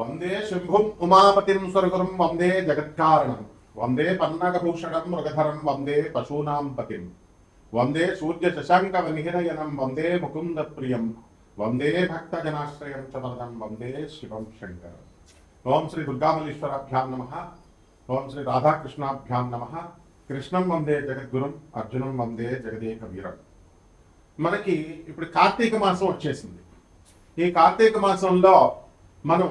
వందే శంభుం ఉమాపతిం స్వర్గురం వందే జగత్కారణం. వందే పన్నగభూషణం మృగధరం వందే పశూనాం పతిం. వందే సూర్య శశాంక వినిహిరయనం వందే ముకుంద ప్రియం వందే భక్తజనాశ్రయం చ వరదం వందే శివం శంకరం. ఓం శ్రీ దుర్గామల్లీశ్వరాభ్యాం నమ. ఓం శ్రీ రాధాకృష్ణాభ్యాం నమ. కృష్ణం వందే జగద్గురుం అర్జునం వందే జగదేక వీరం మనకి ఇప్పుడు కార్తీక మాసం వచ్చేసింది. ఈ కార్తీక మాసంలో మనం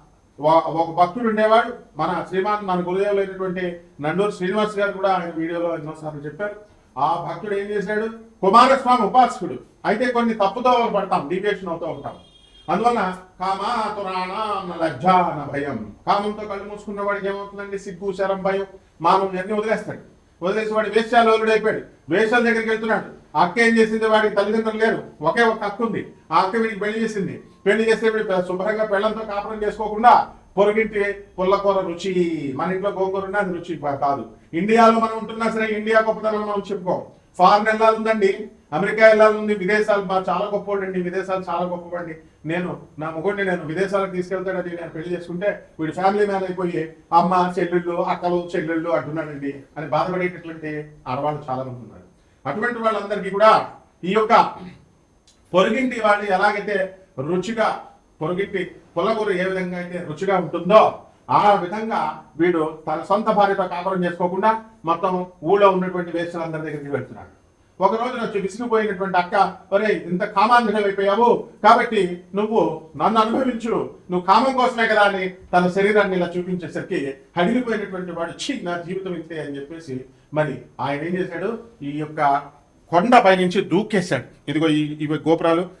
ఒక భక్తుడు ఉండేవాడు. మన శ్రీమాన్ మన గురుదేవులు అయినటువంటి నండూరు శ్రీనివాస్ గారు కూడా ఆయన వీడియోలో ఎన్నోసార్లు చెప్పారు. ఆ భక్తుడు ఏం చేశాడు? కుమారస్వామి ఉపాసకుడు. అయితే కొన్ని తప్పుతో పడతాం డీవియేషన్ అవుతూ ఉంటాం. అందువల్ల కామాతురాణ లజ్జ అన్న భయం. కామంతో కళ్ళు మూసుకున్న వాడికి ఏమవుతుందండి? సిగ్గు శరం భయం మామూలు అన్ని వదిలేస్తాడు. వదిలేసి వాడు వేశ్యాలోలుడు అయిపోయాడు వేషాల దగ్గరికి వెళ్తున్నాడు. అక్క ఏం చేసింది? వాడికి తల్లిదండ్రులు లేరు. ఒకే ఒక అక్క ఉంది. ఆ అక్క వీడికి పెళ్ళి చేసింది. పెళ్ళి చేస్తే శుభ్రంగా పెళ్ళంతో కాపురం చేసుకోకుండా పొరుగింటి పుల్లకూర రుచి మన ఇంట్లో గోకూర ఉన్నా అది రుచి కాదు. ఇండియాలో మనం ఉంటున్నా సరే ఇండియా గొప్పతనం మనం చెప్పుకోం. ఫారెన్ వెళ్ళాలి అమెరికా వెళ్ళాలి విదేశాలు మా చాలా గొప్పవాడండి విదేశాలు చాలా గొప్పవాడిని. నేను నా మొగుడిని నేను విదేశాలకు తీసుకెళ్తాడని నేను పెళ్ళి చేసుకుంటే వీడి ఫ్యామిలీ మ్యాన్ అయిపోయి అమ్మ చెల్లెళ్ళు అక్కలు చెల్లెళ్ళు అంటున్నాడండి. అని బాధపడేటటువంటి ఆడవాళ్ళు చాలా మంది ఉన్నారు. అటువంటి వాళ్ళందరికీ కూడా ఈ యొక్క పొరుగింటి వాళ్ళు ఎలాగైతే రుచిగా పొరుగిట్టి పొలగూరు ఏ విధంగా అయితే రుచిగా ఉంటుందో ఆ విధంగా వీడు తన సొంత భార్యతో కాపురం చేసుకోకుండా మొత్తం ఊళ్ళో ఉన్నటువంటి వేస్తులందరి దగ్గరికి వెళ్తున్నాడు. ఒక రోజు వచ్చి విసిగిపోయినటువంటి అక్క ఒరే ఇంత కామాంధులం అయిపోయావు. కాబట్టి నువ్వు నన్ను అనుభవించు. నువ్వు కామం కోసమే కదా అని తన శరీరాన్ని ఇలా చూపించేసరికి హడిలిపోయినటువంటి వాడు చి నా జీవితం ఇంతే అని చెప్పేసి మరి ఆయన ఏం చేశాడు? ఈ యొక్క కొండ పైనుంచి దూకేశాడు. ఇదిగో ఈ ఇవి గోపురాలు.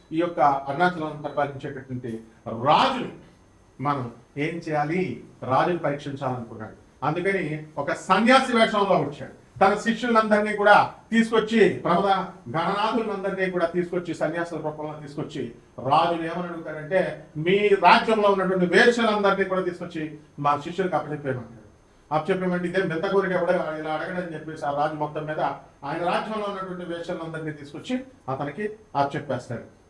ఈ యొక్క అరుణాచలం పరిపాలించేటటువంటి రాజుని మనం ఏం చేయాలి? రాజుని పరీక్షించాలనుకున్నాడు. అందుకని ఒక సన్యాసి వేషంలో వచ్చాడు. తన శిష్యులందరినీ కూడా తీసుకొచ్చి ప్రమద గణనాథులందరినీ కూడా తీసుకొచ్చి సన్యాసుల రూపంలో తీసుకొచ్చి రాజులు ఏమని అడుగుతారంటే మీ రాజ్యంలో ఉన్నటువంటి వేషలందరినీ కూడా తీసుకొచ్చి మా శిష్యులకు అప్పచెప్పేయమంటారు. అప్పచెప్పేమంటే ఇదే మెత్త కోరిక కూడా ఇలా అడగడని చెప్పేసి ఆ రాజు మొత్తం మీద ఆయన రాజ్యంలో ఉన్నటువంటి వేషలందరినీ తీసుకొచ్చి అతనికి అప్పచెప్పేస్తాడు.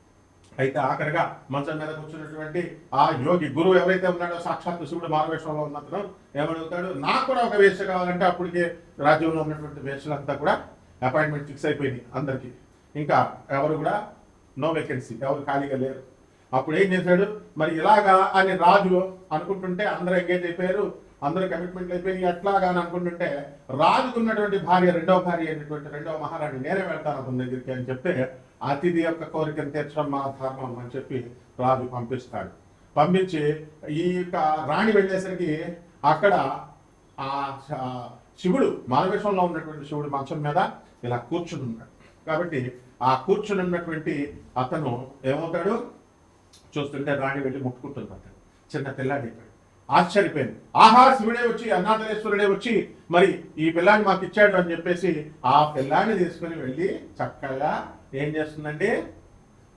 అయితే ఆఖరిగా మంచం మీద కూర్చున్నటువంటి ఆ యోగి గురువు ఎవరైతే ఉన్నాడో సాక్షాత్ శివుడు మారవేషంలో ఉన్నతను ఏమడుగుతాడు? నాకు కూడా ఒక వేష కావాలంటే అప్పటికే రాజ్యంలో ఉన్నటువంటి వేషలంతా కూడా అపాయింట్మెంట్ ఫిక్స్ అయిపోయింది అందరికి. ఇంకా ఎవరు కూడా? నో వేకెన్సీ ఎవరు ఖాళీగా లేరు. అప్పుడు ఏం చేశాడు? మరి ఇలాగా అని రాజు అనుకుంటుంటే అందరూ ఎంగేజ్ అయిపోయారు. అందరూ కమిట్మెంట్ అయిపోయి ఎట్లాగా అని అనుకుంటుంటే రాజుకున్నటువంటి భార్య రెండవ భార్య అయినటువంటి రెండవ మహారాణి నేనే వెళ్తాను అతని దగ్గరికి అని చెప్తే అతిథి యొక్క కోరికను తీర్చడం మా ధర్మం అని చెప్పి రాజు పంపిస్తాడు. పంపించి ఈ యొక్క రాణి వెళ్ళేసరికి అక్కడ ఆ శివుడు మానవేశంలో ఉన్నటువంటి శివుడు మంచం మీద ఇలా కూర్చుని ఉన్నాడు. కాబట్టి ఆ కూర్చుని ఉన్నటువంటి అతను ఏమవుతాడు? చూస్తుంటే రాణి వెళ్ళి ముట్టుకుంటుంది అతను. చిన్న పిల్లాడి ఇక్కడ ఆశ్చర్యపోయింది. ఆహా శివుడే వచ్చి అన్నాథలేశ్వరుడే వచ్చి మరి ఈ పిల్లాన్ని మాకు ఇచ్చాడు అని చెప్పేసి ఆ పిల్లాన్ని తీసుకుని వెళ్ళి చక్కగా ఏం చేస్తుందండి?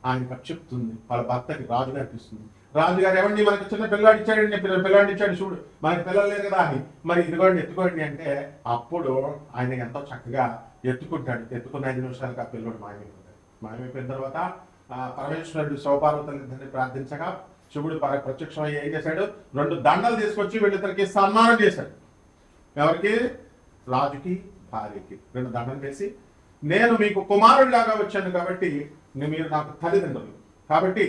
ఆయన చెప్తుంది. వాళ్ళ భర్తకి రాజుగారికి ఇస్తుంది రాజుగారు ఏమండి మనకి చిన్న పిల్లాడు ఇచ్చాడండి పిల్ల ఇచ్చాడు చూడు. మనకి పిల్లలు లేరు కదా అని. మరి ఇదిగోండి ఎత్తుకోండి అంటే అప్పుడు ఆయన ఎంతో చక్కగా ఎత్తుకుంటాడు. ఎత్తుకున్న ఐదు నిమిషాలకు ఆ పిల్లోడు మాయమైపోతాడు. మాయమైపోయిన తర్వాత పరమేశ్వరుడు శివపార్వతులిద్దరిని ప్రార్థించగా శివుడు పర ప్రత్యక్షమై ఏం చేశాడు? రెండు దండలు తీసుకొచ్చి వీళ్ళిద్దరికి సన్మానం చేశాడు. ఎవరికి? రాజుకి భార్యకి. రెండు దండలు వేసి నేను మీకు కుమారుడిలాగా వచ్చాను కాబట్టి మీరు నాకు తల్లిదండ్రులు. కాబట్టి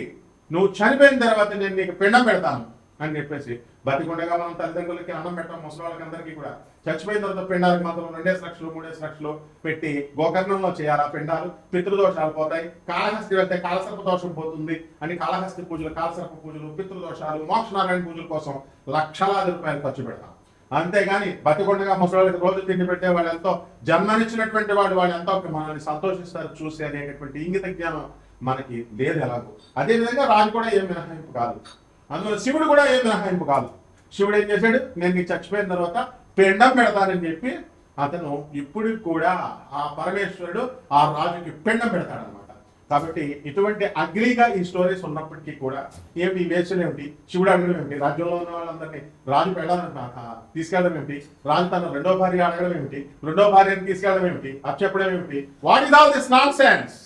నువ్వు చనిపోయిన తర్వాత నేను నీకు పిండం పెడతాను అని చెప్పేసి బతికుండగా మనం తల్లిదండ్రులకి అన్నం పెట్టాం ముసలి వాళ్ళకి అందరికీ కూడా. చచ్చిపోయిన తర్వాత పిండాలకు మాత్రం రెండేసి లక్షలు మూడేసి లక్షలు పెట్టి గోకర్ణంలో చేయాలి ఆ పిండాలు. పితృదోషాలు పోతాయి. కాళహస్తి వెళ్తే కాలసర్ప దోషం పోతుంది అని కాళహస్తి పూజలు కాలసర్ప పూజలు పితృదోషాలు మోక్షనారాయణ పూజలు కోసం లక్షలాది రూపాయలు ఖర్చు పెడతాం. అంతేగాని బతికొండగా ముసలికి రోజు తిండి పెట్టే వాడు ఎంతో జన్మనిచ్చినటువంటి వాడు వాడు ఎంతో మనల్ని సంతోషిస్తారు చూసి అనేటటువంటి ఇంగిత జ్ఞానం మనకి లేదు ఎలాగో. అదేవిధంగా రాజు కూడా ఏం మినహాయింపు కాదు. అందులో శివుడు కూడా ఏం మినహాయింపు కాదు. శివుడు ఏం చేశాడు? నేను నీకు చచ్చిపోయిన తర్వాత పిండం పెడతానని చెప్పి అతను ఇప్పుడు కూడా ఆ పరమేశ్వరుడు ఆ రాజుకి పిండం పెడతాడు కాబట్టి ఇటువంటి అగ్లీగా ఈ స్టోరీస్ ఉన్నప్పటికీ కూడా ఏమిటి ఈ వేషలు ఏమిటి? శివుడు అడగడం ఏమిటి? రాజ్యంలో ఉన్న వాళ్ళందరినీ రాజు పెడాలని తీసుకెళ్ళడం ఏమిటి? రాజు తన రెండో భార్య అడగడం ఏమిటి? రెండో భార్యను తీసుకెళ్ళడం ఏమిటి? అది చెప్పడం ఏమిటి? What is all this not sense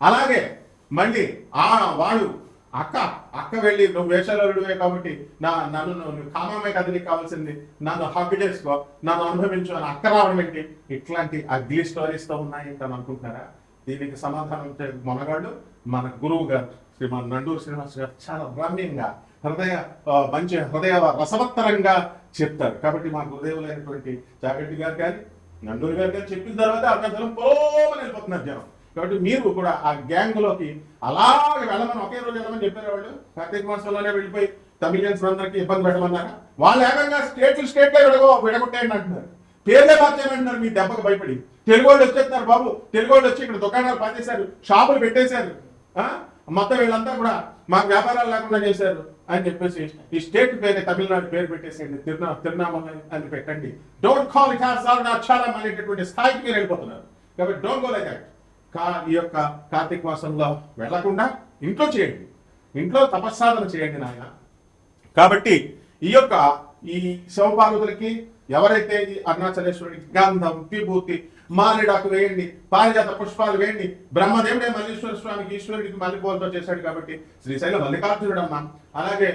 అలాగే మళ్ళీ ఆ వాడు అక్క అక్క వెళ్ళి నువ్వు వేషాలుడివే కాబట్టి నా నన్ను నువ్వు కామమే కదా కావాల్సింది. నన్ను హక్ చేసుకో నన్ను అనుభవించు అని అక్క రావడం ఏంటి? ఇట్లాంటి అగ్లీ స్టోరీస్తో ఉన్నాయి అని అనుకుంటున్నారా? దీనికి సమాధానం ఇచ్చే మొనగాడు మన గురువు గారు శ్రీమాన్ నండూరు శ్రీనివాస్ గారు చాలా రమ్యంగా హృదయ మంచి హృదయ రసవత్తరంగా చెప్తారు. కాబట్టి మా గురుదేవులైనటువంటి జాగడ్డి గారు కానీ నండూరు గారు కానీ చెప్పిన తర్వాత అరుణాచలం పోమని వెళ్ళిపోతున్నారు జనం. కాబట్టి మీరు కూడా ఆ గ్యాంగ్లోకి అలాగే వెళ్ళమని ఒకే రోజు వెళ్ళమని చెప్పారు వాళ్ళు. కార్తీక మాసంలోనే వెళ్ళిపోయి తమిళియన్స్ అందరికీ ఇబ్బంది పెట్టమన్నారా? వాళ్ళు ఏకంగా స్టేట్లు స్టేట్లో విడగో విడగొట్టేయండి అంటున్నారు. పేర్లే మార్చేయమంటున్నారు మీ దెబ్బకు భయపడి. తెలుగు వాళ్ళు వచ్చేస్తున్నారు బాబు. తెలుగు వాళ్ళు వచ్చి ఇక్కడ దుకాణాలు పనిచేశారు షాపులు పెట్టేశారు. ఆ? మొత్తం వీళ్ళంతా కూడా మాకు వ్యాపారాలు లేకుండా చేశారు అని చెప్పేసి ఈ స్టేట్ పేరు తమిళనాడు పేరు పెట్టేసేయండి. తిరునా తిరునామల అని పెట్టండి. డోంట్ కాల్ అక్షరం అనేటటువంటి స్థాయికి మీరు వెళ్ళిపోతున్నారు. కాబట్టి డోంట్ గో లైక్ కా ఈ యొక్క కార్తీక మాసంలో వెళ్ళకుండా ఇంట్లో చేయండి. ఇంట్లో తపస్సాధన చేయండి నాయన. కాబట్టి ఈ యొక్క ఈ శివపార్వతులకి ఎవరైతే ఈ అరుణాచలేశ్వరుడికి గంధం విభూతి మారేడాకు వేయండి పారిజాత పుష్పాలు వేయండి. బ్రహ్మదేవుడే మల్లీశ్వర స్వామికి ఈశ్వరుడికి మల్లెపూలతో చేశాడు కాబట్టి శ్రీశైల మల్లికార్జునుడు అమ్మ అలాగే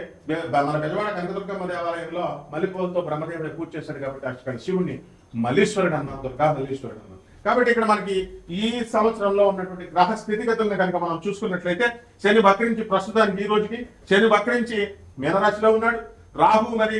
మన పెద్దవాడ కనకదుర్గమ్మ దేవాలయంలో మల్లెపూలతో బ్రహ్మదేవుడే పూజ చేశాడు కాబట్టి అక్కడ శివుణ్ణి మల్లీశ్వరుడు అన్నాం దుర్గా మల్లీశ్వరుడు అన్నాం కాబట్టి ఇక్కడ మనకి ఈ సంవత్సరంలో ఉన్నటువంటి గ్రహ స్థితిగతులను కనుక మనం చూసుకున్నట్లయితే శని వక్రించి ప్రస్తుతానికి ఈ రోజుకి శని వక్రించి మీనరాశిలో ఉన్నాడు. రాహు మరి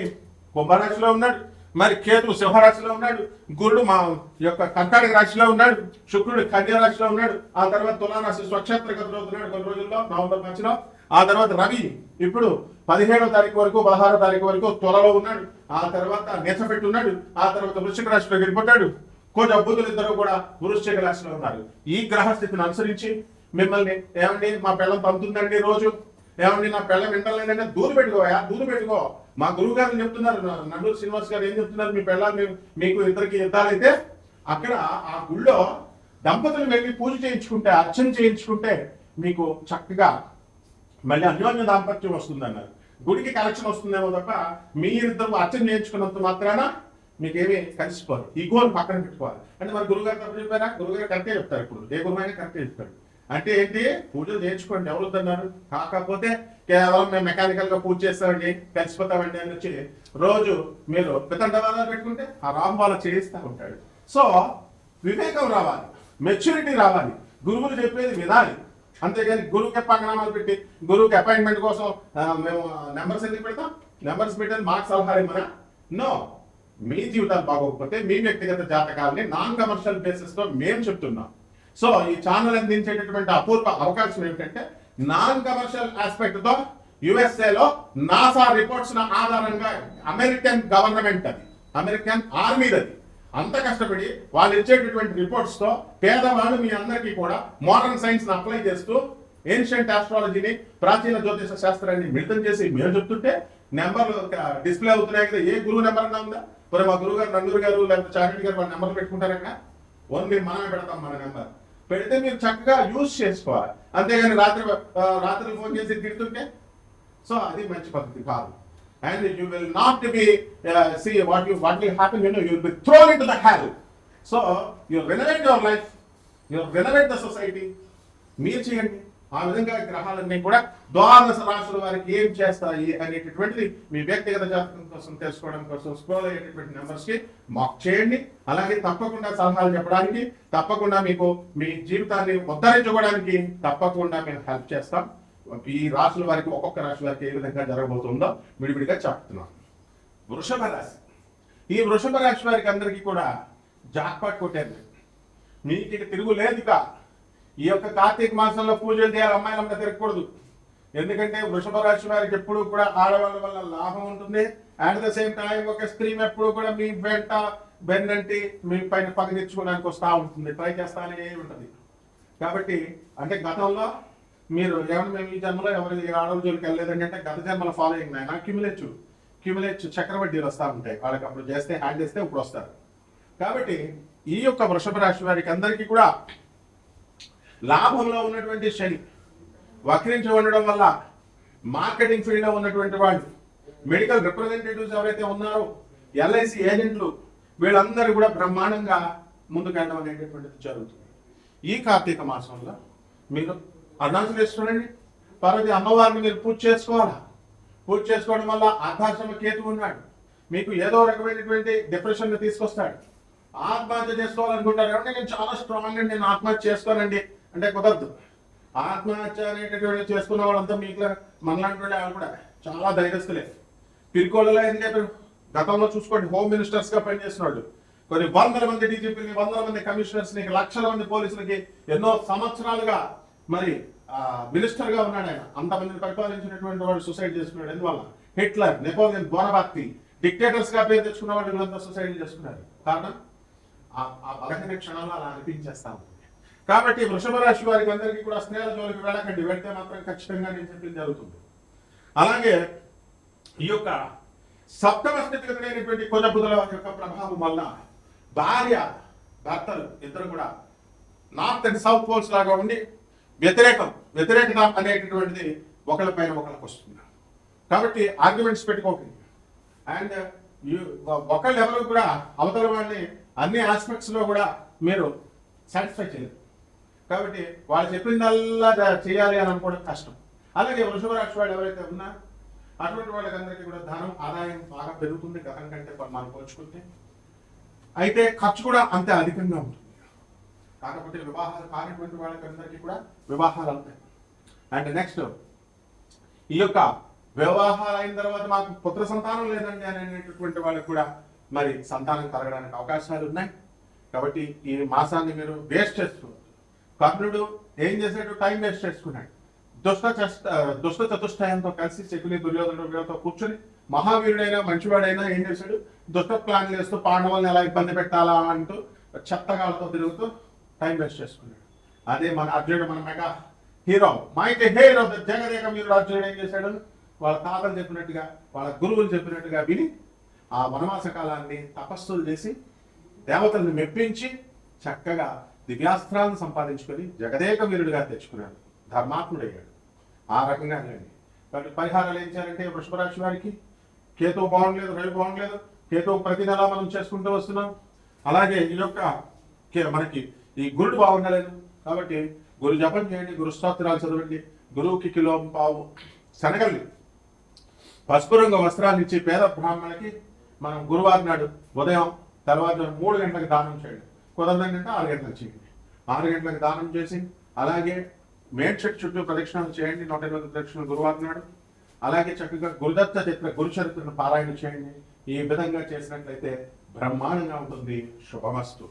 కుంభరాశిలో ఉన్నాడు. మరి కేతు సింహరాశిలో ఉన్నాడు గురుడు మా యొక్క కర్కాటక రాశిలో ఉన్నాడు శుక్రుడు కన్యా రాశిలో ఉన్నాడు ఆ తర్వాత తులారాశి స్వక్షేత్ర గతిలో ఉన్నాడు కొన్ని రోజుల్లో నవంబర్ మధ్యలో ఆ తర్వాత రవి ఇప్పుడు పదిహేడో తారీఖు వరకు పదహారో తారీఖు వరకు త్వరలో ఉన్నాడు. ఆ తర్వాత నెచ్చపెట్టి ఉన్నాడు ఆ తర్వాత వృశ్చిక రాశిలో వెళ్ళిపోతాడు. కొంచెం బుద్ధులు ఇద్దరు కూడా వృశ్చిక రాశిలో ఉన్నారు. ఈ గ్రహ స్థితిని అనుసరించి మిమ్మల్ని ఏమండి మా పిల్లలు పంపుతుందండి రోజు? ఏమండి నా పిల్లం వింటలేదంటే దూరు పెట్టుకోయా దూరు పెట్టుకో. మా గురువు గారు చెప్తున్నారు నండూరు శ్రీనివాస్ గారు ఏం చెప్తున్నారు మీ పిల్ల మీకు ఇద్దరికి యుద్ధాలైతే అక్కడ ఆ గుళ్ళో దంపతులు వెళ్ళి పూజ చేయించుకుంటే అర్చన చేయించుకుంటే మీకు చక్కగా మళ్ళీ అన్యోన్య దాంపత్యం వస్తుంది అన్నారు గుడికి కలెక్షన్ వస్తుందేమో తప్ప మీ ఇద్దరు అర్చన చేయించుకున్నంత మాత్రాన మీకేమీ కలిసిపోరు. ఈ గోల్ పక్కన పెట్టుకోవాలి. అంటే మరి గురుగారు తప్పు చెప్పారా? గురుగారు కరెక్టే చెప్తారు ఇప్పుడు. ఏ అయినా కరెక్టే చెప్తారు అంటే ఏంటి? పూజలు నేర్చుకోండి ఎవరు వద్దన్నారు కాకపోతే కేవలం మేము మెకానికల్గా పూజ చేస్తామండి కలిసిపోతామండి అని వచ్చి రోజు మీరు పితండవాదాలు పెట్టుకుంటే ఆ రాహు వాళ్ళ చేయిస్తూ ఉంటాడు. సో వివేకం రావాలి మెచ్యూరిటీ రావాలి గురువులు చెప్పేది వినాలి. అంతేగాని గురువుకి పంగనామాలు పెట్టి గురువుకి అపాయింట్మెంట్ కోసం మేము నెంబర్స్ ఎందుకు పెడతాం? నెంబర్స్ పెట్టేది మాకు సలహా ఇవ్వనా నో మీ జీవితాలు బాగోకపోతే మీ వ్యక్తిగత జాతకాలని నాన్ కమర్షియల్ బేసిస్లో మేము చెప్తున్నాం. సో ఈ ఛానల్ అందించేటటువంటి అపూర్వ అవకాశం ఏమిటంటే నాన్ కమర్షియల్ ఆస్పెక్ట్తో తో యుఎస్ఏ లో నాసా రిపోర్ట్స్ ఆధారంగా అమెరికన్ గవర్నమెంట్ అది. అమెరికన్ ఆర్మీ అది. అంత కష్టపడి వాళ్ళు ఇచ్చేటటువంటి రిపోర్ట్స్తో పేదవాళ్ళు మీ అందరికీ కూడా మోడర్న్ సైన్స్ని అప్లై చేస్తూ ఏన్షియంట్ ఆస్ట్రాలజీని ప్రాచీన జ్యోతిష శాస్త్రాన్ని మిళితం చేసి మేము చెప్తుంటే నెంబర్లు డిస్ప్లే అవుతున్నాయి కదా. ఏ గురువు నెంబర్ అన్నా ఉందా? మరి మా గురువు గారు నందూరు గారు లేకపోతే చారెడ్డి గారు వాళ్ళ నెంబర్ పెట్టుకుంటారన్నా ఓన్లీ మనమే పెడతాం మన నెంబర్. పెడితే మీరు చక్కగా యూజ్ చేసుకోవాలి. అంతేగాని రాత్రి రాత్రి ఫోన్ చేసి తిడుతుంటే? సో అది మంచి పద్ధతి కాదు. And you will not be see what you what will happen you know you will be thrown into the hell so you renovate your life you renovate the society మీరు చేయండి. ఆ విధంగా గ్రహాలన్నీ కూడా ద్వాదశ రాశుల వారికి ఏం చేస్తాయి అనేటటువంటిది మీ వ్యక్తిగత జాతకం కోసం తెలుసుకోవడం కోసం స్క్రోల్ అయ్యేటటువంటి నెంబర్స్కి మాక్ చేయండి. అలాగే తప్పకుండా సలహాలు చెప్పడానికి తప్పకుండా మీకు మీ జీవితాన్ని ఉద్ధరించుకోవడానికి తప్పకుండా మేము హెల్ప్ చేస్తాం. ఈ రాశుల వారికి ఒక్కొక్క రాశి వారికి ఏ విధంగా జరగబోతుందో విడివిడిగా చెప్తున్నాం. వృషభ రాశి. ఈ వృషభ రాశి వారికి అందరికీ కూడా జాక్పాట్ కొట్టారు మీకు ఇక తిరుగులేదు ఇక ఈ యొక్క కార్తీక మాసంలో పూజలు చేయాలి అమ్మాయిలంతా తిరగకూడదు. ఎందుకంటే వృషభ రాశి వారికి ఎప్పుడు కూడా ఆడవాళ్ళ వల్ల లాభం ఉంటుంది. అట్ ద సేమ్ టైం ఒక స్త్రీ ఎప్పుడు కూడా మీ వెంట బెన్నంటి మీ పైన పగ తెచ్చుకోవడానికి వస్తూ ఉంటుంది. ట్రై చేస్తానే ఉంటుంది. కాబట్టి అంటే గతంలో మీరు ఏమన్నా మేము ఈ జన్మలో ఎవరి ఆడవాళ్ళ జోలికి వెళ్ళలేదండి అంటే గత జన్మల ఫాలోయింగ్ ఆయన క్యూములేచ్చు క్యూములేచ్చు చక్రవడ్డీలు వస్తూ ఉంటాయి. వాళ్ళకి అప్పుడు చేస్తే హ్యాండ్ చేస్తే ఇప్పుడు వస్తారు. కాబట్టి ఈ యొక్క వృషభ రాశి వారికి అందరికీ కూడా లాభంలో ఉన్నటువంటి శని వక్రించి ఉండడం వల్ల మార్కెటింగ్ ఫీల్డ్లో ఉన్నటువంటి వాళ్ళు మెడికల్ రిప్రజెంటేటివ్స్ ఎవరైతే ఉన్నారో ఎల్ఐసి ఏజెంట్లు వీళ్ళందరూ కూడా బ్రహ్మాండంగా ముందుకెళ్ళడం అనేటటువంటిది జరుగుతుంది. ఈ కార్తీక మాసంలో మీరు అరుణాచలేశ్వరండి పార్వతి అమ్మవారిని మీరు పూజ చేసుకోవాలా? పూజ చేసుకోవడం వల్ల అర్ధాశ్రమ కేతు ఉన్నాడు. మీకు ఏదో రకమైనటువంటి డిప్రెషన్ తీసుకొస్తాడు. ఆత్మహత్య చేసుకోవాలనుకుంటారు. కాబట్టి నేను చాలా స్ట్రాంగ్ అండి నేను ఆత్మహత్య చేసుకోనండి. అంటే కుదరదు. ఆత్మహత్య అనేటటువంటి చేసుకున్న వాళ్ళంతా మీకు మనలాంటి వాళ్ళు కూడా చాలా ధైర్యస్తులే. పిరుకోళ్ళలో ఏం చెప్పారు గతంలో చూసుకోండి హోమ్ మినిస్టర్స్గా పనిచేసిన వాళ్ళు కొన్ని వందల మంది డీజీపీని వందల మంది కమిషనర్స్ని లక్షల మంది పోలీసులకి ఎన్నో సంవత్సరాలుగా మరి మినిస్టర్గా ఉన్నాడు ఆయన. అంతమందిని పరిపాలించినటువంటి వాడు సూసైడ్ చేసుకున్నాడు. ఎందువల్ల? హిట్లర్ నెపోలియన్ బోనబార్టీ డిక్టేటర్స్గా పేరు తెచ్చుకున్న వాళ్ళు వీళ్ళంతా సూసైడ్ చేసుకున్నారు. కారణం? ఆ- ఆ క్షణాలు అలా అనిపించేస్తాము కాబట్టి వృషభ రాశి వారికి అందరికీ కూడా స్నేహ జోలికి వెళ్ళకండి. వెళ్తే మాత్రం ఖచ్చితంగా నేను చెప్పింది జరుగుతుంది. అలాగే ఈ యొక్క సప్తమ స్థితిగతుడైనటువంటి కుజబుధుల యొక్క ప్రభావం వల్ల భార్య భర్తలు ఇద్దరు కూడా నార్త్ అండ్ సౌత్ పోల్స్ లాగా ఉండి వ్యతిరేకం వ్యతిరేకత అనేటటువంటిది ఒకళ్ళపైన ఒకళ్ళకి వస్తుంది. కాబట్టి ఆర్గ్యుమెంట్స్ పెట్టుకోకండి. అండ్ ఒకళ్ళు ఎవరు కూడా అవతల వాళ్ళని అన్ని ఆస్పెక్ట్స్లో కూడా మీరు సాటిస్ఫై చేయరు కాబట్టి వాళ్ళు చెప్పిందల్లా చేయాలి అని అనుకోవడం కష్టం. అలాగే వృషభ రాశి వాళ్ళు ఎవరైతే ఉన్నా అటువంటి వాళ్ళకందరికీ కూడా ధనం ఆదాయం బాగా పెరుగుతుంది గతం కంటే మనం పోల్చుకుంటే. అయితే ఖర్చు కూడా అంతే అధికంగా ఉంటుంది. కాకపోతే వివాహాలు కానిటువంటి వాళ్ళకందరికీ కూడా వివాహాలు అవుతాయి అండ్ నెక్స్ట్ ఈ యొక్క వివాహాలు అయిన తర్వాత మాకు పుత్ర సంతానం లేదండి అని అనేటటువంటి వాళ్ళకి కూడా మరి సంతానం కలగడానికి అవకాశాలు ఉన్నాయి. కాబట్టి ఈ మాసాన్ని మీరు వేస్ట్ చేస్తున్నారు కర్ణుడు ఏం చేశాడు? టైం వేస్ట్ చేసుకున్నాడు. దుష్ట చష్ట దుష్ట చతుష్టయంతో కలిసి శకుని దుర్యోధనుడు కూర్చొని మహావీరుడైనా మంచివాడైనా ఏం చేశాడు? దుష్ట ప్లాన్ చేస్తూ పాండవులను ఎలా ఇబ్బంది పెట్టాలా అంటూ చెత్తగాళ్ళతో తిరుగుతూ టైం వేస్ట్ చేసుకున్నాడు. అదే మన అర్జునుడు మన mega hero might hero Jagadeka మీరు అర్జునుడు ఏం చేశాడు? వాళ్ళ తాతలు చెప్పినట్టుగా వాళ్ళ గురువులు చెప్పినట్టుగా విని ఆ వనవాస కాలాన్ని తపస్సులు చేసి దేవతల్ని మెప్పించి చక్కగా దివ్యాస్త్రాలను సంపాదించుకొని జగదేక వీరుడిగా తెచ్చుకున్నాడు. ధర్మాత్ముడయ్యాడు. ఆ రకంగా లేండి కాబట్టి పరిహారాలు ఏం చేయాలంటే వృషభరాశి వారికి? కేతువు బాగుండలేదు రవి బాగుండలేదు. కేతువు ప్రతి నెల మనం చేసుకుంటూ వస్తున్నాం. అలాగే ఈ యొక్క కే- మనకి ఈ గురుడు బాగుండలేదు. కాబట్టి గురు జపం చేయండి గురు స్తోత్రాలు చదవండి. గురువుకి కిలో పావు శనగల్ని పసుపు రంగు వస్త్రాలు ఇచ్చి పేద బ్రాహ్మణులకి మనం గురువారం నాడు ఉదయం తర్వాత మూడు గంటలకు దానం చేయండి. కుదరదంటే ఆరు గంటలకు చేయండి. ఆరు గంటలకు దానం చేసి అలాగే మేడ్చట్ చుట్టూ ప్రదక్షిణాలు చేయండి నూట ఎనిమిది ప్రదక్షిణలు గురువారం నాడు. అలాగే చక్కగా గురుదత్త చిత్ర గురు చరిత్రను పారాయణ చేయండి. ఈ విధంగా చేసినట్లయితే బ్రహ్మాండంగా ఉంటుంది. శుభమస్తు.